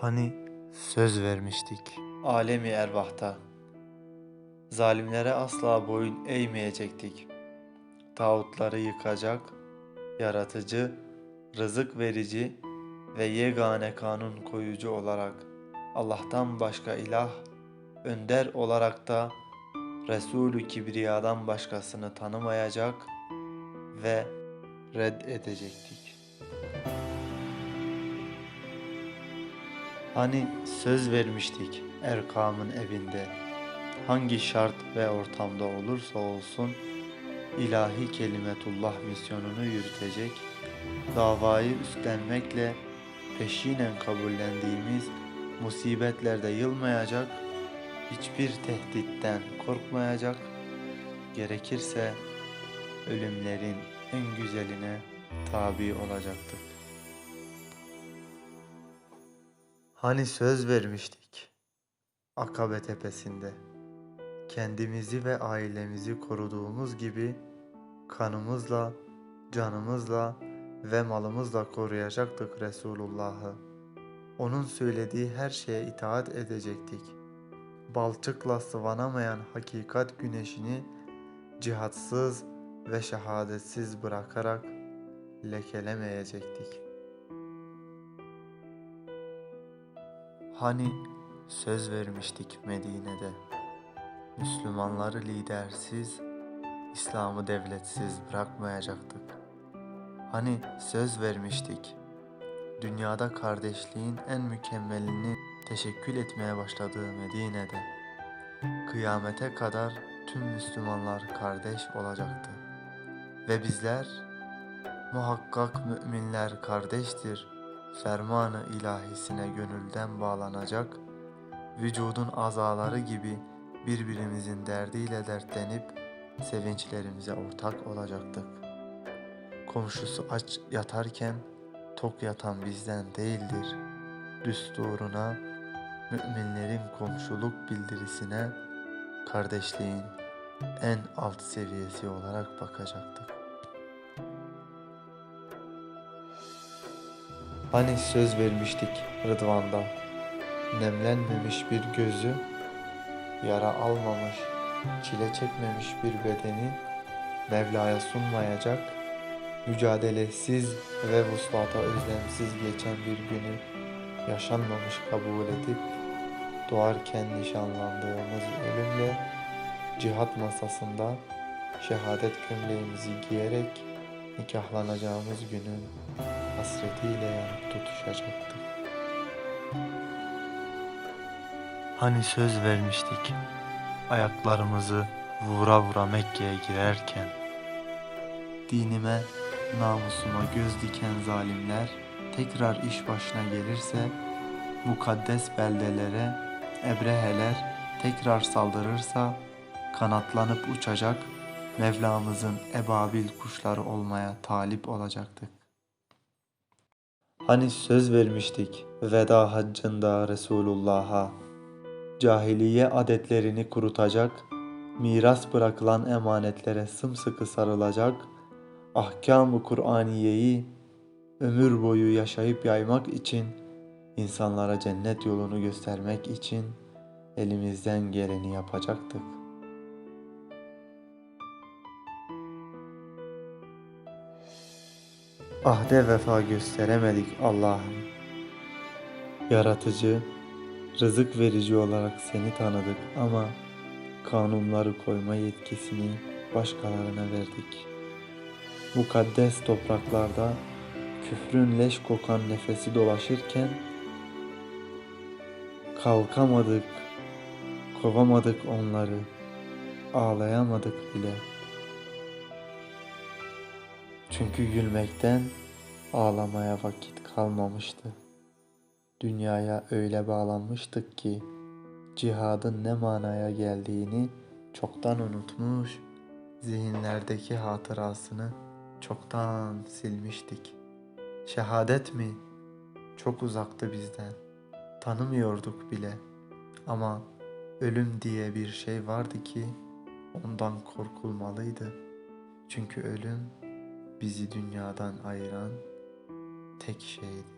Hani söz vermiştik. Alemi erbahta. Zalimlere asla boyun eğmeyecektik. Tağutları yıkacak, yaratıcı, rızık verici ve yegane kanun koyucu olarak Allah'tan başka ilah, önder olarak da Resulü Kibriya'dan başkasını tanımayacak ve reddedecektik. Hani söz vermiştik Erkam'ın evinde. Hangi şart ve ortamda olursa olsun ilahi kelimetullah misyonunu yürütecek, davayı üstlenmekle peşinen kabullendiğimiz musibetlerde yılmayacak, hiçbir tehditten korkmayacak, gerekirse ölümlerin en güzeline tabi olacaktık. Hani söz vermiştik Akabe tepesinde. Kendimizi ve ailemizi koruduğumuz gibi kanımızla, canımızla ve malımızla koruyacaktık Resulullah'ı. Onun söylediği her şeye itaat edecektik. Balçıkla sıvanamayan hakikat güneşini cihatsız ve şehadetsiz bırakarak lekelemeyecektik. Hani söz vermiştik Medine'de. Müslümanları lidersiz, İslam'ı devletsiz bırakmayacaktık. Hani söz vermiştik. Dünyada kardeşliğin en mükemmelini teşekkül etmeye başladığı Medine'de kıyamete kadar tüm Müslümanlar kardeş olacaktı. Ve bizler muhakkak müminler kardeştir fermanı ilahisine gönülden bağlanacak, vücudun azaları gibi birbirimizin derdiyle dertlenip sevinçlerimize ortak olacaktık. Komşusu aç yatarken tok yatan bizden değildir. Düsturuna, müminlerin komşuluk bildirisine kardeşliğin en alt seviyesi olarak bakacaktık. Hani söz vermiştik Rıdvan'da? Nemlenmemiş bir gözü Yara almamış, çile çekmemiş bir bedeni Mevla'ya sunmayacak Mücadelesiz ve vuslata özlemsiz geçen bir günü Yaşanmamış kabul edip Doğarken nişanlandığımız ölümle Cihat masasında Şehadet gömleğimizi giyerek Nikahlanacağımız günün hasretiyle yanıp tutuşacaktık. Hani söz vermiştik ayaklarımızı vura vura Mekke'ye girerken dinime, namusuma göz diken zalimler tekrar iş başına gelirse mukaddes beldelere ebreheler tekrar saldırırsa kanatlanıp uçacak Mevlamızın ebabil kuşları olmaya talip olacaktık. Hani söz vermiştik veda haccında Resulullah'a cahiliye adetlerini kurutacak, miras bırakılan emanetlere sımsıkı sarılacak, ahkam-ı Kur'aniyeyi ömür boyu yaşayıp yaymak için, insanlara cennet yolunu göstermek için elimizden geleni yapacaktık. Ahde vefa gösteremedik Allah'ım. Yaratıcı, rızık verici olarak seni tanıdık ama kanunları koyma yetkisini başkalarına verdik. Mukaddes topraklarda küfrün leş kokan nefesi dolaşırken kalkamadık, kovamadık onları, ağlayamadık bile.'' Çünkü gülmekten ağlamaya vakit kalmamıştı. Dünyaya öyle bağlanmıştık ki cihadın ne manaya geldiğini çoktan unutmuş, zihinlerdeki hatırasını çoktan silmiştik. Şehadet mi? Çok uzaktı bizden. Tanımıyorduk bile. Ama ölüm diye bir şey vardı ki ondan korkulmalıydı. Çünkü ölüm bizi dünyadan ayıran tek şeydi.